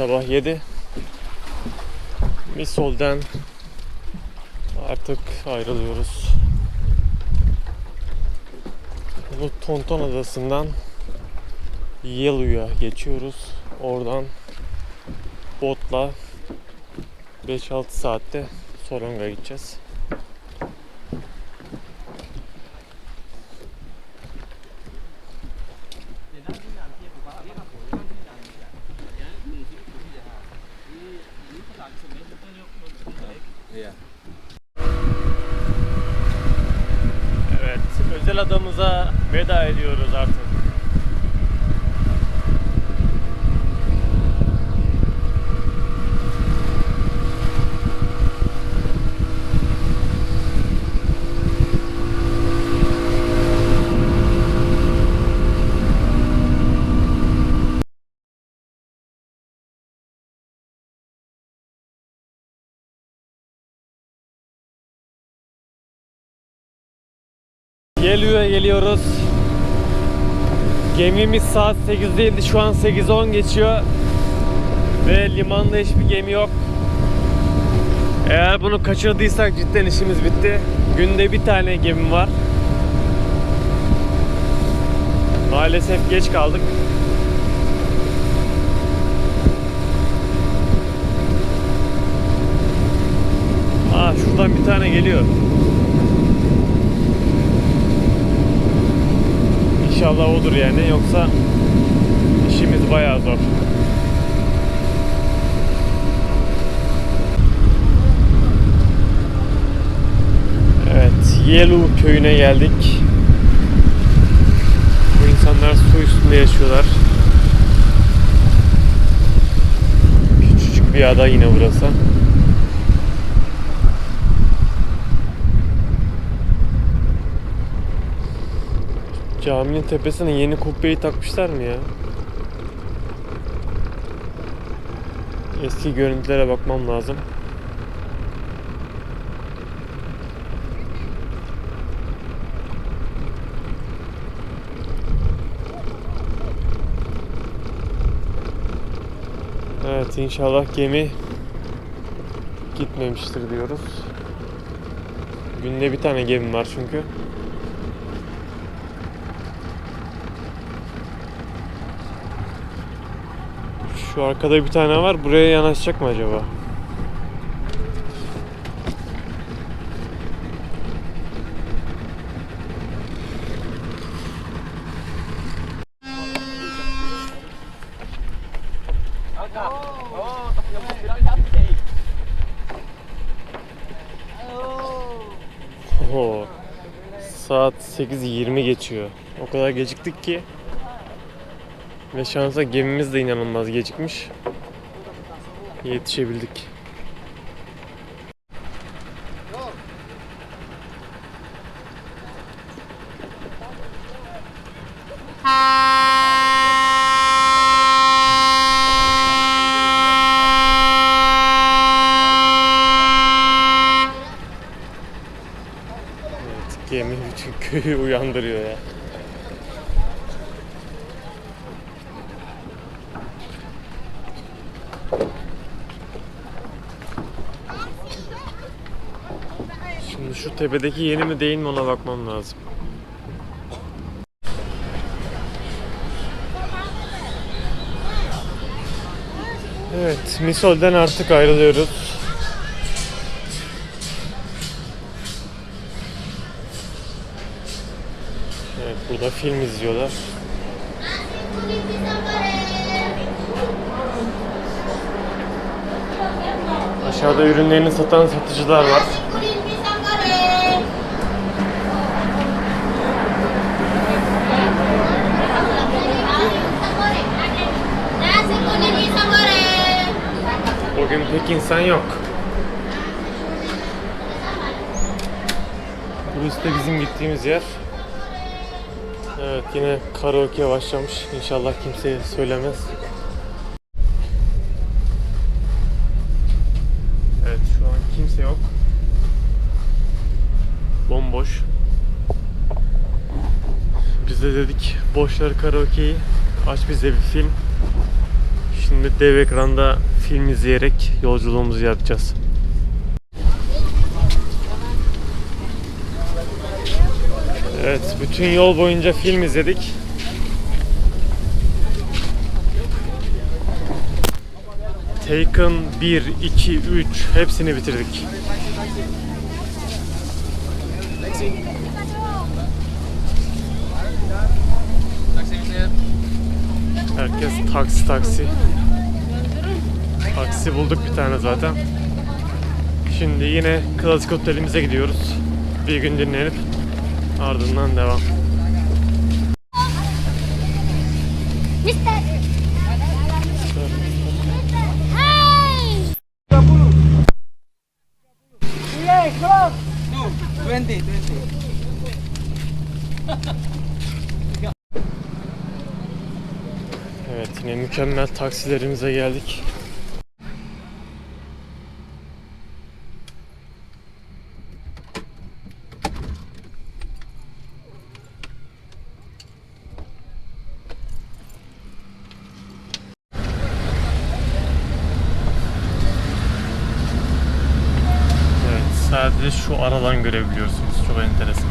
Sabah 7. Misol'den artık ayrılıyoruz. Bu Tonton Adası'ndan Yelu'ya geçiyoruz. Oradan botla 5-6 saatte Sorong'a gideceğiz. Özel adamıza veda ediyoruz artık. Yelu'ya geliyoruz. Gemimiz saat 8'deydi. Şu an 8.10 geçiyor. Ve limanda hiçbir gemi yok. Eğer bunu kaçırdıysak cidden işimiz bitti. Günde bir tane gemi var. Maalesef geç kaldık. Aa şuradan bir tane geliyor. İnşallah odur yani yoksa işimiz bayağı zor. Evet, Yelu köyüne geldik. Bu insanlar su üstünde yaşıyorlar. Küçücük bir ada yine burası. Caminin tepesine yeni kubbeyi takmışlar mı ya? Eski görüntülere bakmam lazım. Evet inşallah gemi gitmemiştir diyoruz. Günde bir tane gemi var çünkü. Şu arkada bir tane var. Buraya yanaşacak mı acaba? Oho. Saat 8.20 geçiyor. O kadar geciktik ki. Ve şansa gemimiz de inanılmaz gecikmiş. Yetişebildik. Evet, gemi bütün köyü uyandırıyor ya. Şimdi şu tepedeki yeni mi değil mi ona bakmam lazım. Evet, Misol'den artık ayrılıyoruz. Evet, burada film izliyorlar. Aşağıda ürünlerini satan satıcılar var. Pek insan yok. Burası da bizim gittiğimiz yer. Evet yine karaoke başlamış. İnşallah kimseye söylemez. Evet şu an kimse yok. Bomboş. Biz de dedik boşver karaoke'yi aç bize bir film. Şimdi dev ekranda film izleyerek yolculuğumuzu yapacağız. Evet, bütün yol boyunca film izledik. Taken 1, 2, 3 hepsini bitirdik. Herkes taksi taksi. Taksi bulduk bir tane zaten. Şimdi yine klasik otelimize gidiyoruz. Bir gün dinlenip ardından devam. Mister. Hey. Twenty, twenty. Evet yine mükemmel taksilerimize geldik. Evet sadece şu aradan görebiliyorsunuz. Çok enteresan.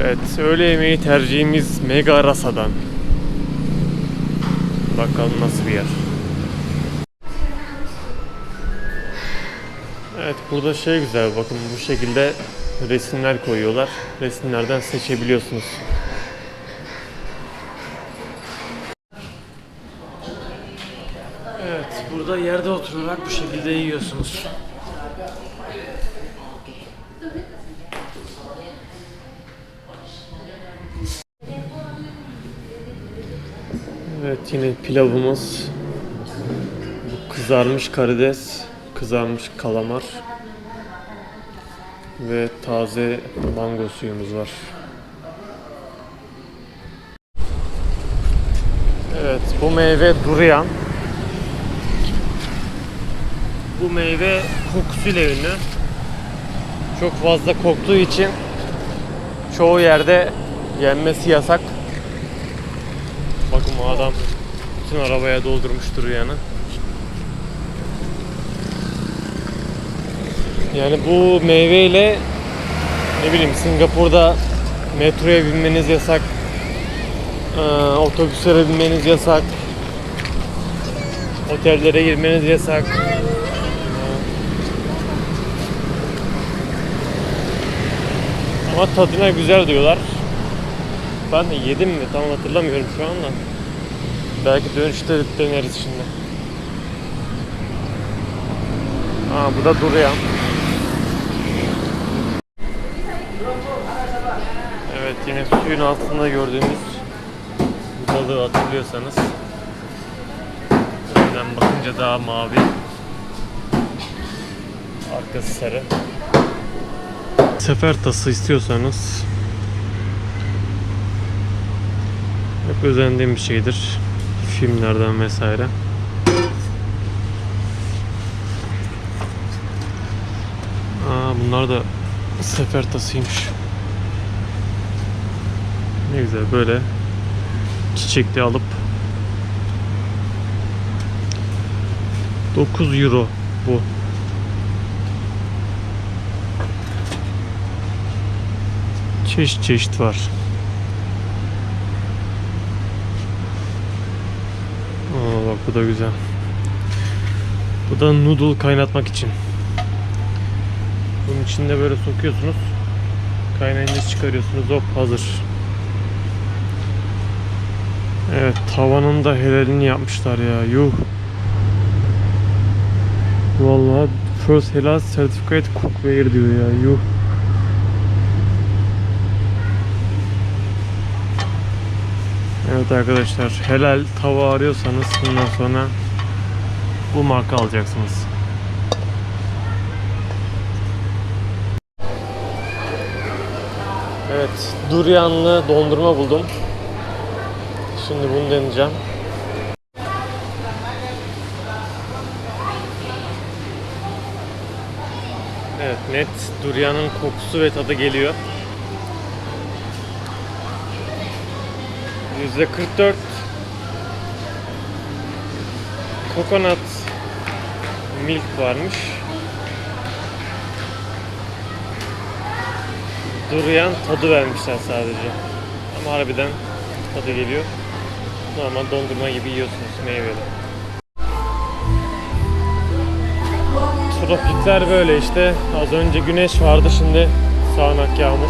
Evet, öğle yemeği tercihimiz Mega Rasa'dan. Bakalım nasıl bir yer. Evet, burada şey güzel bakın bu şekilde resimler koyuyorlar. Resimlerden seçebiliyorsunuz. Evet, burada yerde oturarak bu şekilde yiyorsunuz. Evet yine pilavımız. Bu kızarmış karides, kızarmış kalamar ve taze mango suyumuz var. Evet bu meyve durian. Bu meyve kokusuyla ünlü. Çok fazla koktuğu için çoğu yerde yenmesi yasak. Bu adam bütün arabaya doldurmuş duruyanı. Yani bu meyveyle ne bileyim Singapur'da metroya binmeniz yasak. Ee, otobüslere binmeniz yasak. Otellere girmeniz yasak. Ama tadına güzel diyorlar. Ben de yedim mi tam hatırlamıyorum şu anda. Belki dönüşte deneriz şimdi. Aa bu da duruyor. Evet yine suyun altında gördüğümüz balığı hatırlıyorsanız. Önden bakınca daha mavi. Arkası sarı. Sefer tası istiyorsanız Hep özendiğim bir şeydir. Filmlerden vesaire. Aa, bunlar da sefer tasıymış. Ne güzel böyle çiçekli alıp 9 euro bu. Çeşit çeşit var. Aa bak bu da güzel. Bu da noodle kaynatmak için. Bunun içinde böyle sokuyorsunuz. Kaynayınca çıkarıyorsunuz. Hop hazır. Evet tavanın da helalini yapmışlar ya. Yuh. Vallahi first helal certificate cookware diyor ya. Yuh. Evet arkadaşlar helal tava arıyorsanız bundan sonra bu marka alacaksınız. Evet durianlı dondurma buldum. Şimdi bunu deneyeceğim. Evet, net durianın kokusu ve tadı geliyor. %44 kokonat milk varmış. Durian tadı vermişler sadece. Ama harbiden tadı geliyor. Normal dondurma gibi yiyorsunuz meyveli. Tropikler böyle işte. Az önce güneş vardı şimdi sağanak yağmur.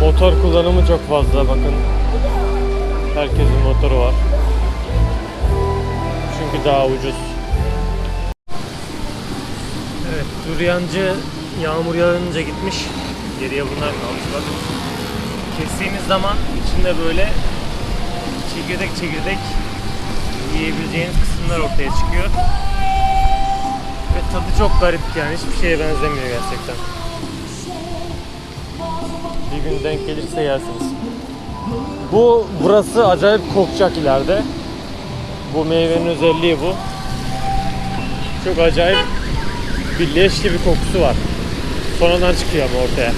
Motor kullanımı çok fazla bakın. Herkesin motoru var. Çünkü daha ucuz. Evet, Duryancı yağmur yağınca gitmiş. Geriye bunlar kalmış bak. Kestiğiniz zaman içinde böyle çekirdek çekirdek yiyebileceğiniz kısımlar ortaya çıkıyor. Ve tadı çok garip yani hiçbir şeye benzemiyor gerçekten. Bir gün denk gelirse yersiniz. Bu burası acayip kokacak ileride. Bu meyvenin özelliği bu. Çok acayip bir leş gibi kokusu var. Sonradan çıkıyor ama ortaya.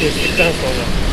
Kestikten sonra.